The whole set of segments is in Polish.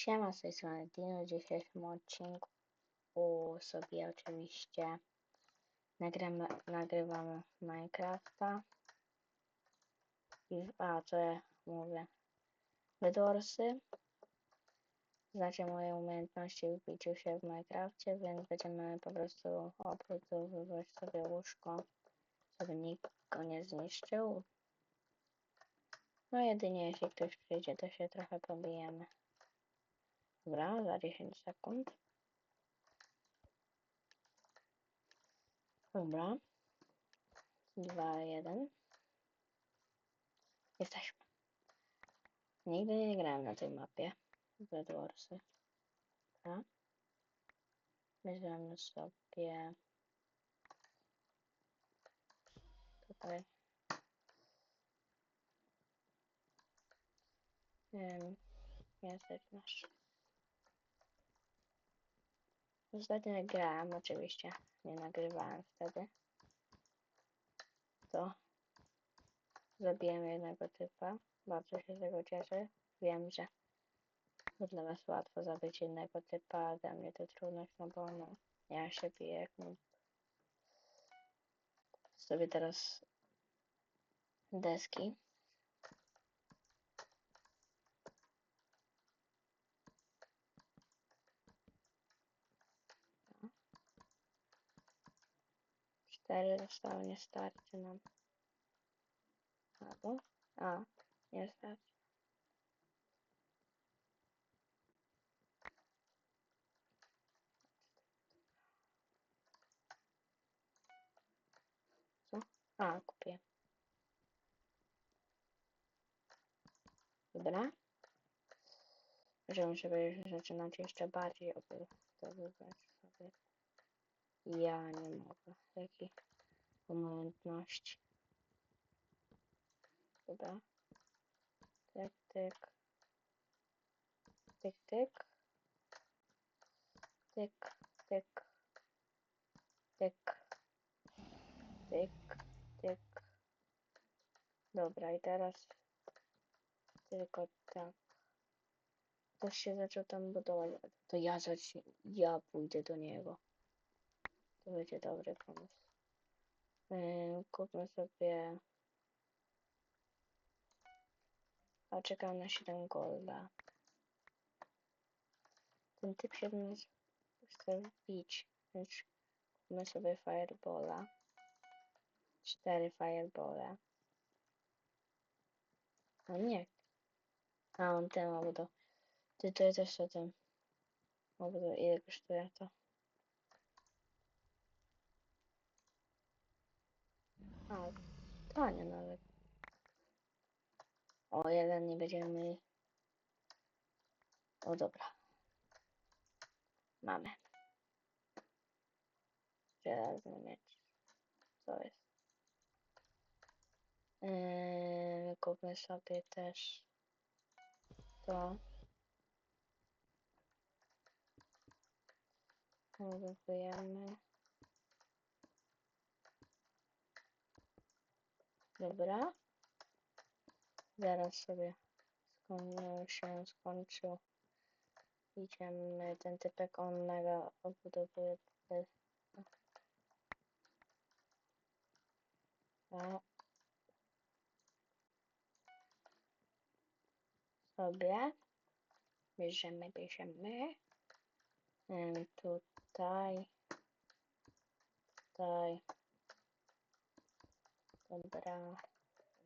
Siema, z tej strony Dino. W dzisiejszym odcinku sobie oczywiście nagramy, nagrywamy Minecrafta. I, a, co ja mówię? Bedorsy. Znacie moje umiejętności w biciu się w Minecrafcie, więc będziemy po prostu obudowywać sobie łóżko, żeby nikt go nie zniszczył. No jedynie jeśli ktoś przyjdzie, to się trochę pobijemy. Dobra, za 10 sekund. Dobra. 2, 1. Jesteśmy. Nigdy nie grałem na tej mapie. Bedwarsy. Dobra. Bierzemy sobie tutaj um, język nasz. Ostatnio grałem, oczywiście nie nagrywałem wtedy. To zabiłem jednego typa. Bardzo się z tego cieszę. Wiem, że dla was łatwo zabić jednego typa, a dla mnie to trudność, no bo no, ja się biję jak. Sobie teraz deski. Cztery zostały, nie starczy nam. Albo? A, nie starczy. Co? A, kupię. Dobra. Możemy sobie już zaczynać jeszcze bardziej sobie. Ja nie mogę. Jakie umiejętności. Dobra. Tyk, tyk. Tyk, tyk. Tyk, tyk. Tyk. Tyk, tyk. Dobra, i teraz tylko tak. Ktoś się zaczął tam budować. To ja zacznę. Ja pójdę do niego. To będzie dobry pomysł. Yy, kupmy sobie. A czekam na 7 golda. Ten typ się nas chce wbić, więc kupmy sobie firebola. Cztery firebole. A nie. A on ten obudo. Ty to też o tym. Obudo, ile kosztuje to? A, tanie nawet. O, jeden nie będziemy. O, dobra. Mamy. Żelazny miecz. Co jest? Yy, kupmy sobie też to. Budujemy. Dobra. Zaraz sobie się skończył. Idziemy, ten typek on mega odbudowuje te... A. Sobie. Bierzemy, bierzemy. Ym, tutaj. Tutaj. Dobra.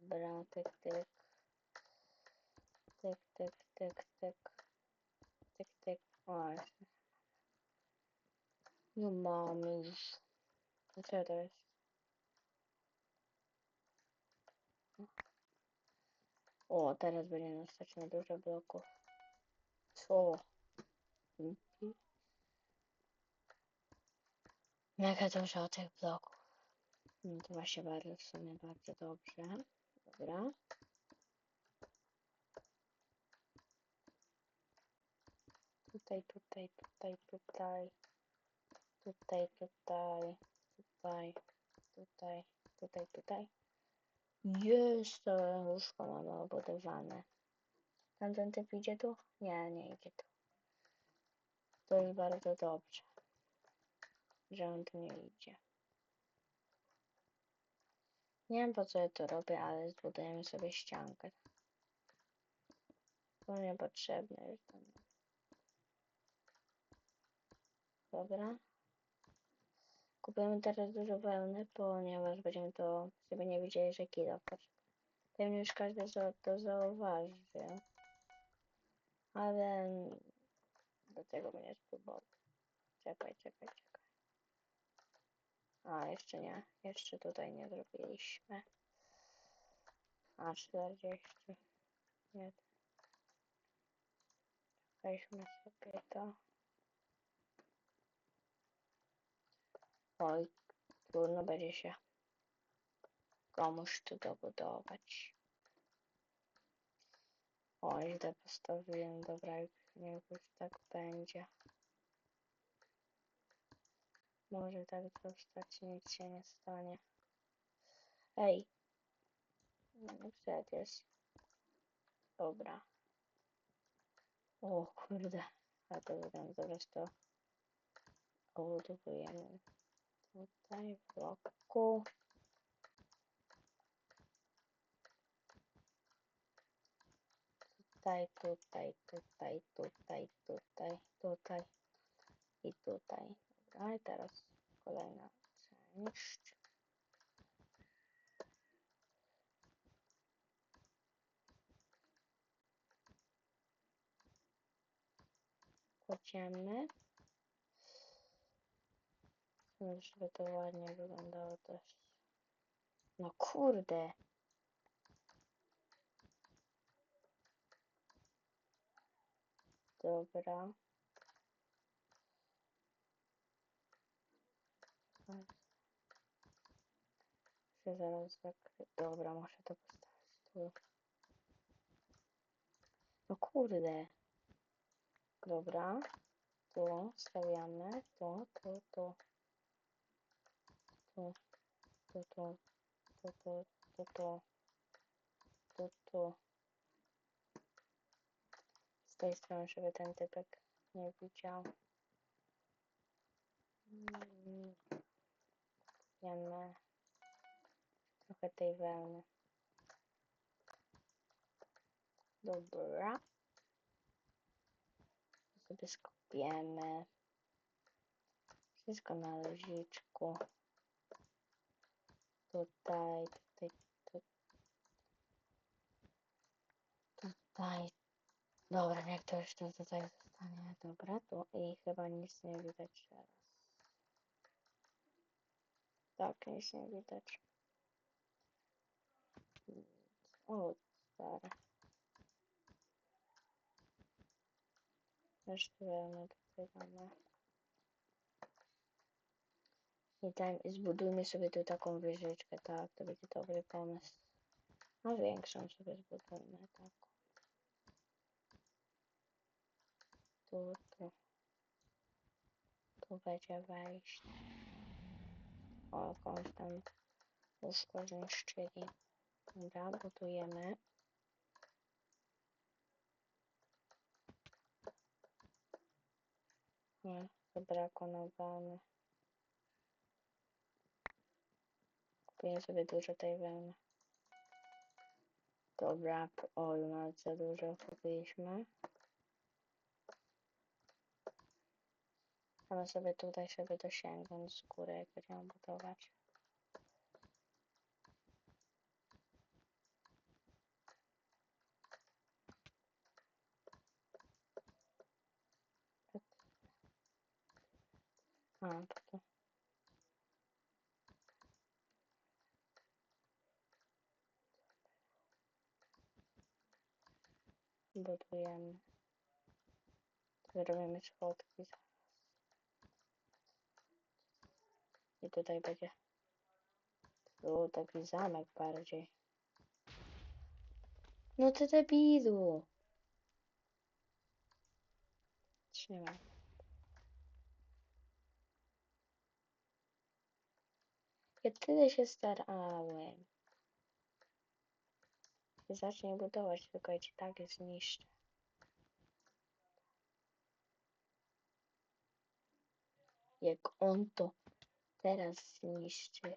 Dobra, tyk, tyk. Tyk, tyk, tyk, tyk. Tyk, tyk. O, jeszcze. No mam już. No Co to jest? O, teraz będzie nas stać na dużo bloków. Co? Mhm. Mega dużo tych bloków. No to właśnie bardzo w sumie bardzo dobrze. Dobra. Tutaj, tutaj, tutaj, tutaj. Tutaj, tutaj, tutaj, tutaj, tutaj, tutaj. Jest, to łóżko mamy obudowane. Tamten typ idzie tu? Nie, nie idzie tu. To jest bardzo dobrze, że on tu nie idzie. Nie wiem po co ja to robię, ale zbudujemy sobie ściankę. To niepotrzebne jest do. Dobra. Kupujemy teraz dużo wełny, ponieważ będziemy to sobie nie widzieli, że kilo. Pewnie już każdy to zauważy. Ale do tego mnie spróbował. Czekaj, czekaj, czekaj. A, jeszcze nie. Jeszcze tutaj nie zrobiliśmy. A, 40. Nie. Weźmy sobie to. Oj, trudno będzie się komuś tu dobudować. Oj, źle postawiłem. Dobra, niech już tak będzie. Może tak zostać, nic się nie stanie. Ej! No, przecież. Dobra. O kurde. A to wygląda to obudowujemy. Tutaj w bloku. Tutaj, tutaj, tutaj, tutaj, tutaj, tutaj i tutaj. I teraz kolejna część. Kładziemy. No, Żeby to ładnie wyglądało też. No kurde. Dobra. Się zaraz zakry... Dobra, muszę to postawić tu. No kurde. Dobra. Tu stawiamy. Tu, tu, tu. Tu, tu, tu. Tu, tu, tu, tu. Tu, tu. Z tej strony, żeby ten typek nie widział. Mm. Trochę tej wełny. Dobra. To sobie skupiemy. Wszystko na luziczku. Tutaj, tutaj, tu, tutaj. Dobra, jak to jeszcze tutaj zostanie. Dobra, tu i chyba nic nie widać teraz. Tak, nic nie widać. O, stary. Wełnę tutaj mamy. I tam zbudujmy sobie tu taką wieżyczkę, tak, to będzie dobry pomysł. A większą sobie zbudujmy, tak. Tu, tu. Tu będzie wejść. Jakąś tam łóżko zniszczyli. Dobra, budujemy. Nie, zabrakło nam wełny. Sobie dużo tej wełny. Dobra, oj, nawet za dużo kupiliśmy. Ale sobie tutaj sobie dosięgnąć z góry, jak będziemy budować. A, to. Budujemy. Zrobimy schodki. I tutaj będzie tu taki zamek bardziej. No ty debilu! Trzymaj. Ja tyle się starałem. Zacznij budować, tylko ja ci tak jest niszczę. jak on to teraz zniszczy,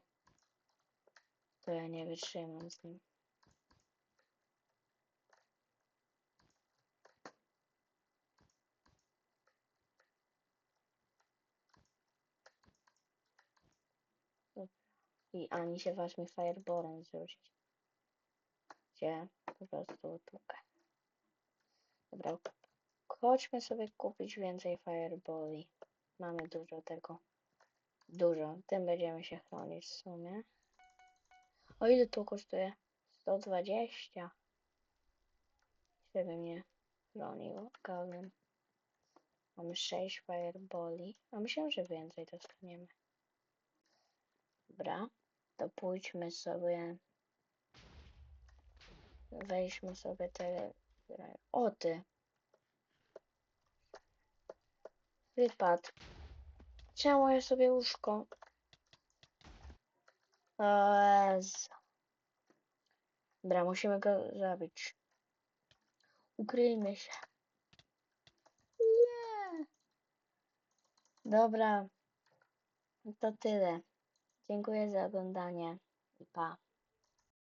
to ja nie wytrzymam z nim. I ani się waż mi fireballem zrzucić. Gdzie po prostu tukę. Dobra, chodźmy sobie kupić więcej fireballi. Mamy dużo tego. Dużo. Tym będziemy się chronić w sumie. O ile to kosztuje? 120. Żeby mnie chronił golem. Mamy 6 fireballi. A myślę, że więcej dostaniemy. Dobra. To pójdźmy sobie. Weźmy sobie te. O ty. Wypadł. Ja sobie łóżko? Jezu. Dobra, musimy go zabić. Ukryjmy się. Nie. Dobra. To tyle. Dziękuję za oglądanie. Pa.